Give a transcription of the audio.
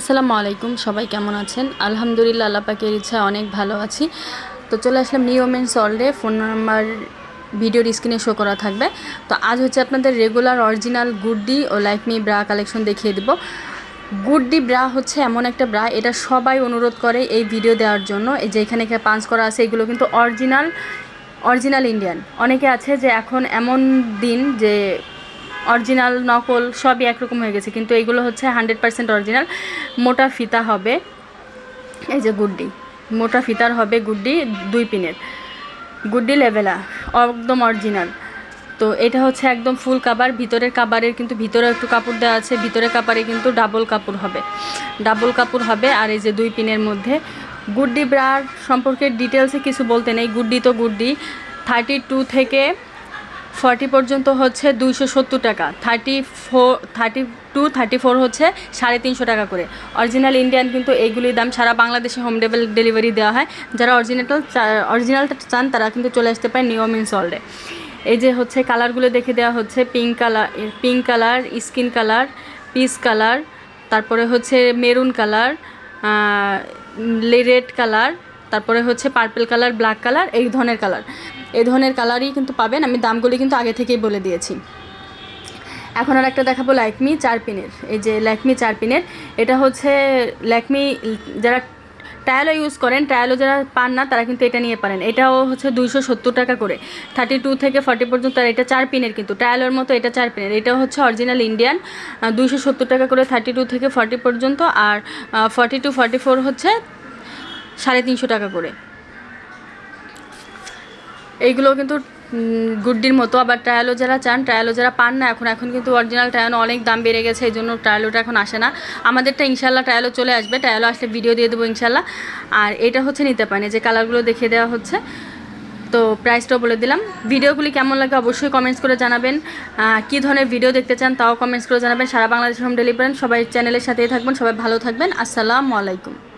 আসসালামু আলাইকুম, সবাই কেমন আছেন? আলহামদুলিল্লাহ, আল্লাহ পাকের ইচ্ছা অনেক ভালো আছি। তো চলে আসলাম নিউ ওমেন সল্ডে ফোন নাম্বার ভিডিওর স্ক্রিনে শো করা থাকবে। তো আজ হচ্ছে আপনাদের রেগুলার অরিজিনাল গুডডি ও লাইক মি ব্রা কালেকশন দেখিয়ে দেবো। গুডডি ব্রা হচ্ছে এমন একটা ব্রা এটা সবাই অনুরোধ করে এই ভিডিও দেওয়ার জন্য। এই যে এখানে পাঞ্চ করা আছে, এগুলো কিন্তু অরিজিনাল অরিজিনাল ইন্ডিয়ান অনেকে আছে যে এখন এমন দিন যে অরিজিনাল নকল সবই একরকম হয়ে গেছে, কিন্তু এগুলো হচ্ছে হান্ড্রেড পার্সেন্ট অরিজিনাল। মোটা ফিতা হবে, এই যে গুড্ডি, মোটা ফিতার হবে গুড্ডি দুই পিনের। গুড্ডি লেভেলা, একদম অরিজিনাল। তো এটা হচ্ছে একদম ফুল কাবার, ভিতরের কাবারের কিন্তু ভিতরে একটু কাপড় দেওয়া আছে, ভিতরের কাপড়ে কিন্তু ডাবল কাপড় হবে। ডাবল কাপড় হবে আর এই যে দুই পিনের মধ্যে। গুড্ডি ব্রার সম্পর্কে ডিটেলসে কিছু বলতে নেই, গুড্ডি তো গুড্ডি। থার্টি টু থেকে ফর্টি পর্যন্ত হচ্ছে দুইশো সত্তর টাকা। Thirty four, thirty two, thirty four হচ্ছে সাড়ে তিনশো টাকা করে। অরিজিনাল ইন্ডিয়ান কিন্তু এইগুলির দাম সারা বাংলাদেশে হোম ডেলিভারি দেওয়া হয়। যারা অরিজিনাল অরিজিনালটা চান তারা কিন্তু চলে আসতে পারে নিয়মিন সল্ডে এই যে হচ্ছে কালারগুলো দেখে দেওয়া হচ্ছে, pink colour pink colour, skin colour, peach colour, তারপরে হচ্ছে মেরুন কালার রেড কালার তারপরে হচ্ছে পার্পল কালার ব্ল্যাক কালার এই ধরনের কালার এই ধরনের কালারই কিন্তু পাবেন। আমি দামগুলি কিন্তু আগে থেকেই বলে দিয়েছি। এখন আর একটা দেখাবো ল্যাকমি চার পিনের এই যে ল্যাকমি চার পিনের এটা হচ্ছে ল্যাকমি, যারা ট্রায়ালও ইউজ করেন ট্রায়ালও যারা পান না, তারা কিন্তু এটা নিয়ে পারেন। এটাও হচ্ছে দুইশো সত্তর টাকা করে। থার্টি টু থেকে ফর্টি পর্যন্ত, আর এটা চার পিনের কিন্তু। ট্রায়ালের মতো এটা চার পিনের এটাও হচ্ছে অরিজিনাল ইন্ডিয়ান দুইশো সত্তর টাকা করে থার্টি টু থেকে ফর্টি পর্যন্ত, আর ফর্টি টু ফর্টি ফোর হচ্ছে সাড়ে তিনশো টাকা করে। এইগুলো কিন্তু গুড্ডির মতো। আবার ট্রায়ালো যারা চান, ট্রায়ালো যারা পান না, এখন এখন কিন্তু অরিজিনাল ট্রায়ালো অনেক দাম বেড়ে গেছে, এই জন্য ট্রায়ালোটা এখন আসে না। আমাদেরটা ইনশাল্লাহ ট্রায়ালো চলে আসবে। ট্রায়ালো আসলে ভিডিও দিয়ে দেবো ইনশাল্লাহ আর এটা হচ্ছে নিতে পারেন যে কালারগুলো দেখিয়ে দেওয়া হচ্ছে। তো প্রাইসটাও বলে দিলাম। ভিডিওগুলি কেমন লাগে অবশ্যই কমেন্টস করে জানাবেন। কী ধরনের ভিডিও দেখতে চান তাও কমেন্টস করে জানাবেন। সারা বাংলাদেশ হোম ডেলিভারি সবাই চ্যানেলের সাথেই থাকবেন, সবাই ভালো থাকবেন। আসসালামু আলাইকুম।